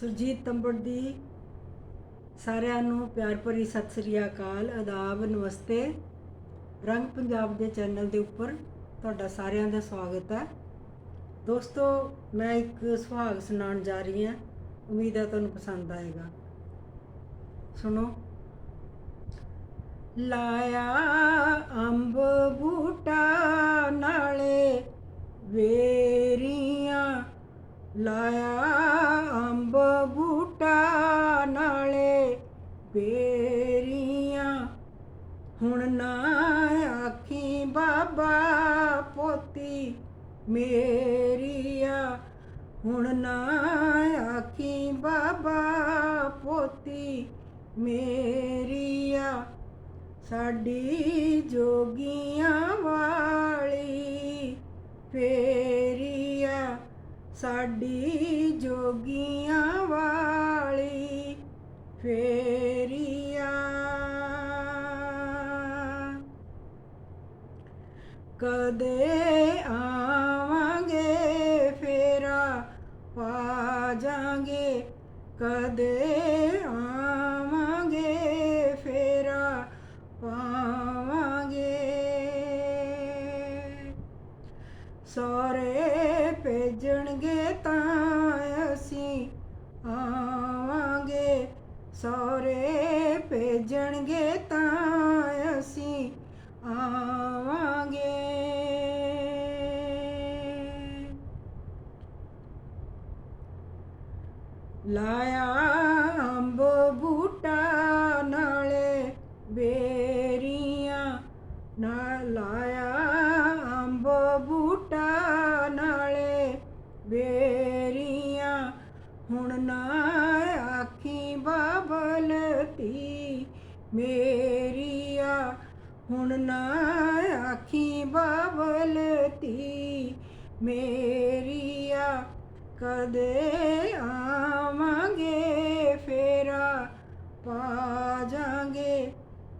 ਸੁਰਜੀਤ ਤੰਬੜ ਦੀ ਸਾਰਿਆਂ ਨੂੰ ਪਿਆਰ ਭਰੀ ਸਤਿ ਸ੍ਰੀ ਅਕਾਲ। ਆਦਾਬ, ਨਮਸਤੇ। ਰੰਗ ਪੰਜਾਬ ਦੇ ਚੈਨਲ ਦੇ ਉੱਪਰ ਤੁਹਾਡਾ ਸਾਰਿਆਂ ਦਾ ਸਵਾਗਤ ਹੈ। ਦੋਸਤੋ, ਮੈਂ ਇੱਕ ਸੁਹਾਗ ਸੁਣਾਉਣ ਜਾ ਰਹੀ ਹਾਂ। ਉਮੀਦ ਹੈ ਤੁਹਾਨੂੰ ਪਸੰਦ ਆਏਗਾ। ਸੁਣੋ। ਲਾਇਆ ਅੰਬ ਮੇਰੀਆ, ਹੁਣ ਨਾ ਆਖੀ ਬਾਬਾ ਪੋਤੀ। ਮੇਰੀਆ, ਸਾਡੀ ਜੋਗੀਆਂ ਵਾਲੀ। ਫੇਰੀਆ, ਸਾਡੀ ਜੋਗੀਆਂ ਵਾਲੀ। ਫੇਰੀ ਕਦੇ ਆਵਾਂਗੇ ਫੇਰਾ ਪਾ ਜਾਾਂਗੇ। ਕਦੇ ਆਵਾਂਗੇ ਫੇਰਾ ਪਾਵਾਂਗੇ। ਸੋਰੇ ਭੇਜਣਗੇ ਤਾਂ ਅਸੀਂ ਆਵਾਂਗੇ। ਸਾਰੇ ਭੇਜਣਗੇ ਤਾਂ ਲਾਇਆ ਅੰਬ ਬੂਟਾ ਨਾਲੇ ਬੇਰੀਆਂ ਨਾ ਲਾਇਆ ਅੰਬ ਬੂਟਾ ਨਾਲੇ ਬੇਰੀਆਂ। ਹੁਣ ਨਾ ਆਖੀ ਬਾਬਲ ਤੀ ਮੇਰੀਆ। ਹੁਣ ਨਾ ਆਖੀ ਬਾਬਲਤੀ ਮੇਰੀਆ। ਕਦੇ ਆਵਾਂਗੇ ਫੇਰਾ ਪਾ ਜਾਾਂਗੇ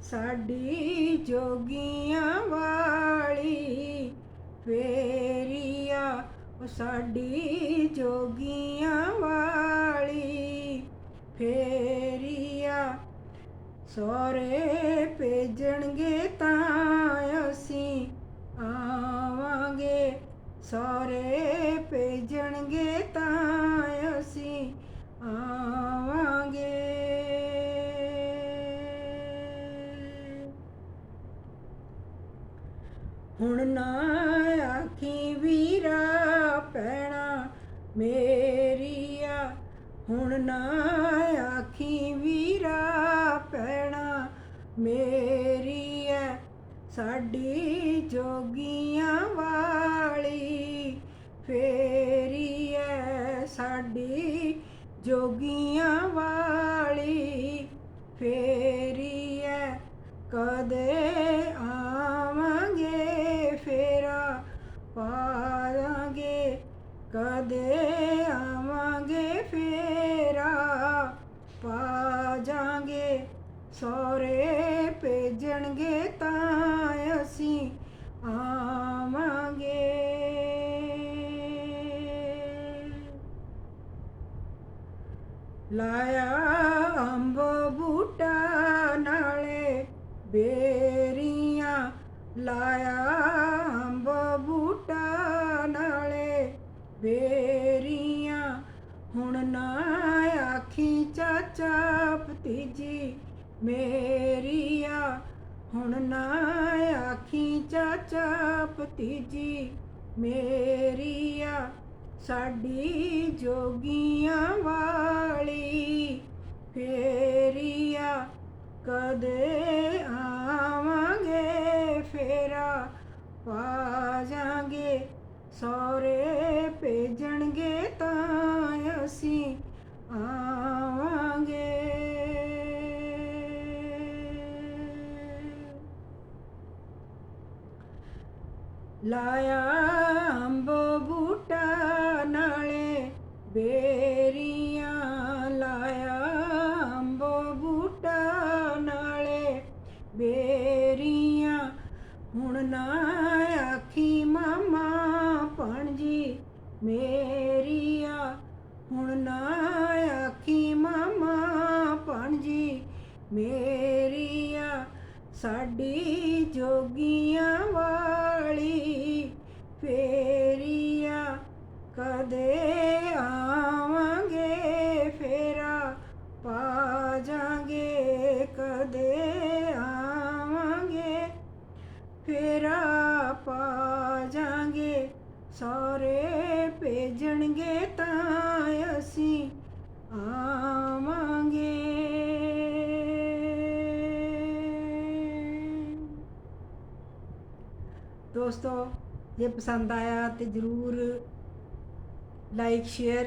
ਸਾਡੀ ਜੋਗੀਆਂ ਵਾਲੀ ਫੇਰੀਆ, ਉਹ ਸਾਡੀ ਜੋਗੀਆਂ ਵਾਲੀ ਫੇਰੀਆ। ਸੋਰੇ ਸੋਰੇ ਭੇਜਣਗੇ ਤਾਂ ਅਸੀਂ ਆਵਾਂਗੇ। ਹੁਣ ਨਾ ਆਖੀ ਵੀਰਾ ਪੈਣਾ ਮੇਰੀਆ ਹੁਣ ਨਾ ਆਖੀ ਵੀਰਾ ਪੈਣਾ ਮੇਰੀਆ ਸਾਡੀ ਜੋਗੀਆਂ ਵਾ ਵਾਲੀ ਫੇਰੀ ਐ ਸਾਡੀ ਜੋਗੀਆਂ ਵਾਲੀ। ਫੇਰੀ ਐ ਕਦੇ ਆਵਾਂਗੇ, ਫੇਰਾ ਪਾਵਾਂਗੇ। ਕਦੇ ਆਵਾਂਗੇ, ਫੇਰਾ ਪਾ ਜਾਾਂਗੇ ਸੋਰੇ ਭੇਜਣਗੇ ਤਾਂ ਅਸੀਂ ਆਵਾਂਗੇ ਲਾਇਆ ਅੰਬ ਬੂਟਾ ਨਾਲੇ ਬੇਰੀਆਂ ਲਾਇਆ ਅੰਬ ਬੂਟਾ ਨਾਲੇ ਬੇਰੀਆਂ ਹੁਣ ਨਾ ਆਖੀ ਚਾਚਾ ਭਤੀਜੀ ਮੇਰੀਆ ਹੁਣ ਨਾ ਆਖੀ ਚਾਚਾ ਭਤੀਜੀ ਮੇਰੀਆ ਸਾਡੀ ਜੋਗੀਆਂ ਸੋਰੇ ਭੇਜਣਗੇ ਤਾਂ ਅਸੀਂ ਆਵਾਂਗੇ। ਲਾਇਆ ਅੰਬ ਬੂਟਾ ਨਾਲੇ ਬੇਰੀਆਂ, ਲਾਇਆ ਅੰਬ ਬੂਟਾ ਨਾਲੇ ਬੇਰੀਆਂ। ਹੁਣ ਨਾ ਆਖੀ ਮਾਮਾ ਮੇਰੀਆ, ਹੁਣ ਨਾ ਆਖੀ ਮਾਮਾ ਪਣਜੀ ਮੇਰੀਆ, ਸਾਡੀ ਜੋਗੀਆਂ ਵਾਲੀ। ਫੇਰੀਆ, ਕਦੇ ਆਵਾਂਗੇ ਫੇਰਾ, ਪਾ ਜਾਗੇ, ਕਦੇ ਆਵਾਂਗੇ। ਫੇਰਾ, ਪਾ ਜਾਗੇ ਸਾਰੇ ਭੇਜਣਗੇ ਤਾਂ ਅਸੀਂ ਆਵਾਂਗੇ। ਦੋਸਤੋ, ਜੇ ਪਸੰਦ ਆਇਆ ਤੇ ਜਰੂਰ ਲਾਈਕ ਸ਼ੇਅਰ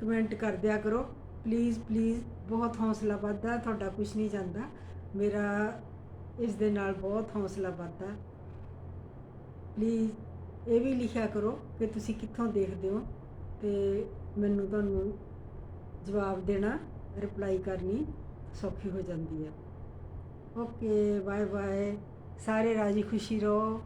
ਕਮੈਂਟ ਕਰ ਦਿਆ ਕਰੋ। ਪਲੀਜ਼ ਪਲੀਜ਼ ਬਹੁਤ ਹੌਸਲਾ ਵੱਧਦਾ, ਤੁਹਾਡਾ ਕੁਝ ਨਹੀਂ ਜਾਂਦਾ। ਮੇਰਾ ਇਸ ਦੇ ਨਾਲ ਬਹੁਤ ਹੌਸਲਾ ਵੱਧਦਾ। ਪਲੀਜ਼ ਇਹ ਵੀ ਲਿਖਿਆ ਕਰੋ ਕਿ ਤੁਸੀਂ ਕਿੱਥੋਂ ਦੇਖਦੇ ਹੋ ਤੇ ਮੈਨੂੰ ਤੁਹਾਨੂੰ ਜਵਾਬ ਦੇਣਾ ਰਿਪਲਾਈ ਕਰਨੀ ਸੌਖੀ ਹੋ ਜਾਂਦੀ ਹੈ। ਓਕੇ ਬਾਏ ਬਾਏ ਸਾਰੇ ਰਾਜੀ ਖੁਸ਼ੀ ਰਹੋ।